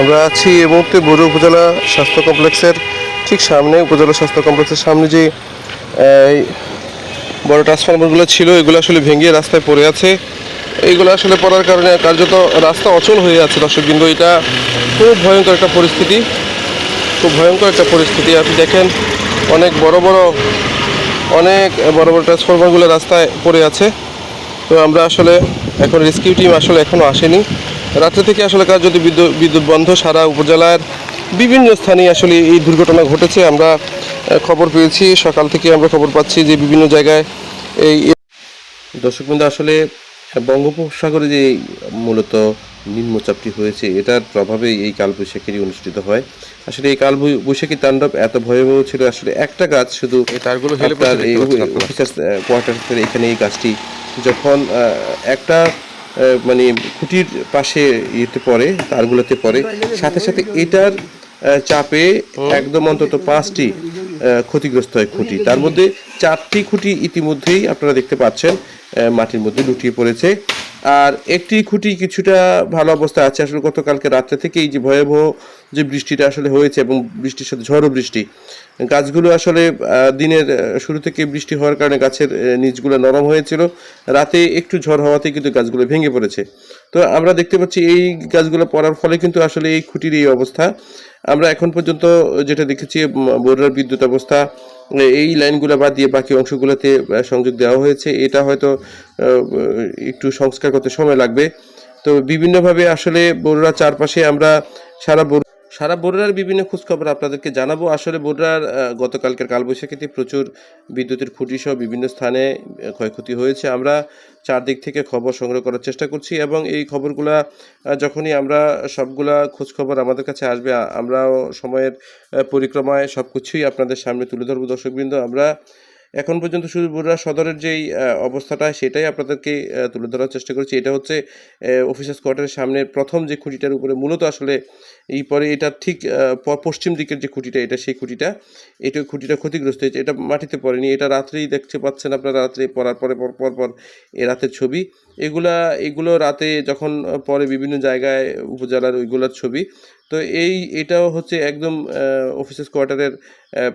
আমরা আছি এই মুহূর্তে বড় উপজেলা স্বাস্থ্য কমপ্লেক্সের ঠিক সামনে, উপজেলা স্বাস্থ্য কমপ্লেক্সের সামনে যে বড় ট্রান্সফরমারগুলো ছিল, এগুলো আসলে ভেঙে রাস্তায় পড়ে আছে। এইগুলো আসলে পড়ার কারণে কার্যত রাস্তা অচল হয়ে আছে দর্শক বিন্দু এটা খুব ভয়ঙ্কর একটা পরিস্থিতি। খুব ভয়ঙ্কর একটা পরিস্থিতি। আপনি দেখেন, অনেক বড় বড়, অনেক বড় বড় ট্রান্সফরমারগুলো রাস্তায় পড়ে আছে। তো আমরা আসলে এখন রেস্কিউ টিম আসলে এখনও আসেনি। রাত্রে থেকে আসলে কাজ যদি বিদ্যুৎ বিদ্যুৎ বন্ধ সারা উপজেলার বিভিন্ন স্থানে আসলে এই দুর্ঘটনা ঘটেছে। আমরা খবর পেয়েছি। সকাল থেকে আমরা খবর পাচ্ছি যে বিভিন্ন জায়গায় এই দর্শকবৃন্দ, আসলে বঙ্গোপসাগরে যে মূলত নিম্নচাপটি হয়েছে এটার প্রভাবে এই কালবৈশাখীটি অনুষ্ঠিত হয়। আসলে এই কাল বৈশাখী তাণ্ডব এত ভয়াবহ ছিল আসলে একটা গাছ শুধু তারগুলো কোয়ার্টার্সের এখানে এই গাছটি যখন একটা মানে খুঁটির পাশে ইয়েতে পড়ে তারগুলোতে পড়ে সাথে সাথে এটার চাপে একদম অন্তত পাঁচটি ক্ষতিগ্রস্ত হয় খুঁটি। তার মধ্যে চারটি খুঁটি ইতিমধ্যেই আপনারা দেখতে পাচ্ছেন। মাটির মধ্যে লুটিয়ে পড়েছে। আর একটি খুঁটি কিছুটা ভালো অবস্থা আছে। আসলে গতকালকে রাত্রে থেকে এই যে ভয়াবহ যে বৃষ্টিটা আসলে হয়েছে এবং বৃষ্টির সাথে ঝড়ো বৃষ্টি, গাছগুলো আসলে দিনের শুরু থেকে বৃষ্টি হওয়ার কারণে গাছের নিচগুলো নরম হয়েছিল। রাতে একটু ঝড় হওয়াতে কিন্তু গাছগুলো ভেঙে পড়েছে। তো আমরা দেখতে পাচ্ছি এই গাছগুলো পড়ার ফলে কিন্তু আসলে এই খুঁটির এই অবস্থা। আমরা এখন পর্যন্ত যেটা দেখেছি বরুড়ার বিদ্যুৎ অবস্থা এই লাইনগুলো বাদ দিয়ে বাকি অংশগুলোতে সংযোগ দেওয়া হয়েছে। এটা হয়তো একটু সংস্কার করতে সময় লাগবে। তো বিভিন্নভাবে আসলে বরুড়া চারপাশে আমরা সারা সারা বরুড়ার বিভিন্ন খোঁজখবর আপনাদেরকে জানাব। আসলে বরুড়ার গতকালকের কালবৈশাখীতে প্রচুর বিদ্যুতের খুঁটি সহ বিভিন্ন স্থানে ক্ষয়ক্ষতি হয়েছে। আমরা চারদিক থেকে খবর সংগ্রহ করার চেষ্টা করছি এবং এই খবরগুলা যখনই আমরা সবগুলা খোঁজখবর আমাদের কাছে আসবে আমরাও সময়ের পরিক্রমায় সব কিছুই আপনাদের সামনে তুলে ধরবো। দর্শকবৃন্দ, আমরা এখন পর্যন্ত বরুড়া সদরের যেই অবস্থাটা, সেটাই আপনাদেরকে তুলে ধরার চেষ্টা করছি। এটা হচ্ছে অফিসার্স কোয়ার্টারের সামনে প্রথম যে খুঁটিটার উপরে মূলত আসলে এই পরে এটা ঠিক পশ্চিম দিকের যে খুঁটিটা, এটা সেই খুঁটিটা, এটা খুঁটিটা ক্ষতিগ্রস্ত হয়েছে। এটা মাটিতে পড়েনি, এটা রাত্রেই দেখতে পাচ্ছেন আপনারা, রাত্রে পড়ার পরে, পর পর পর এ রাতের ছবি। এগুলা, এগুলো রাতে যখন পরে বিভিন্ন জায়গায়, উপজেলার ওইগুলোর ছবি। তো এই, এটাও হচ্ছে একদম অফিসার্স কোয়ার্টারের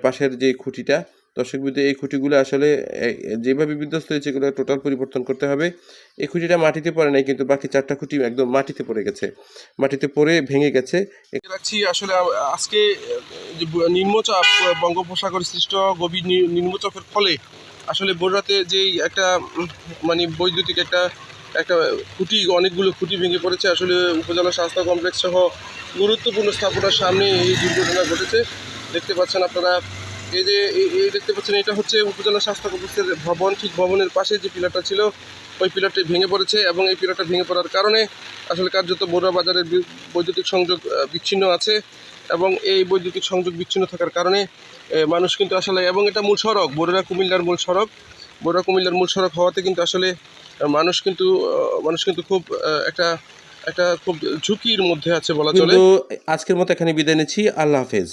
পাশের যে খুঁটিটা দর্শক বিন্দু, এই খুঁটিগুলো আসলে যেভাবে বিধ্বস্ত হয়েছে এগুলো টোটাল পরিবর্তন করতে হবে। এই খুঁটিটা মাটিতে পড়ে নাই, কিন্তু বাকি চারটা খুঁটি একদম মাটিতে পড়ে গেছে। মাটিতে পড়ে ভেঙে গেছে। রাখছি আসলে আজকে যে নিম্নচাপ বঙ্গোপসাগরে সৃষ্ট গভীর নিম্নচাপের ফলে আসলে বড়রাতে যেই একটা মানে বৈদ্যুতিক একটা একটা খুঁটি, অনেকগুলো খুঁটি ভেঙে পড়েছে, আসলে উপজেলা স্বাস্থ্য কমপ্লেক্স সহ গুরুত্বপূর্ণ স্থাপনার সামনে এই দুর্ঘটনা ঘটেছে। দেখতে পাচ্ছেন আপনারা এই যে, এই- দেখতে পাচ্ছেন, এটা হচ্ছে উপজেলা স্বাস্থ্য কমপ্লেক্সের ভবন, ঠিক ভবনের পাশে যে পিলারটা ছিল, ওই পিলারটি ভেঙে পড়েছে এবং এই পিলারটা ভেঙে পড়ার কারণে আসলে কার্যত বড়ুয়া বাজারের বৈদ্যুতিক সংযোগ বিচ্ছিন্ন আছে এবং এই বৈদ্যুতিক সংযোগ বিচ্ছিন্ন থাকার কারণে মানুষ কিন্তু আসলে, এবং এটা মূল সড়ক, বড়ুয়া কুমিল্লার মূল সড়ক, বড়ুয়া কুমিল্লার মূল সড়ক হওয়াতে কিন্তু আসলে মানুষ কিন্তু মানুষ কিন্তু খুব একটা একটা খুব ঝুঁকির মধ্যে আছে বলা চলে। আজকের মতো এখানে বিদায় নিচ্ছি, আল্লাহ হাফেজ।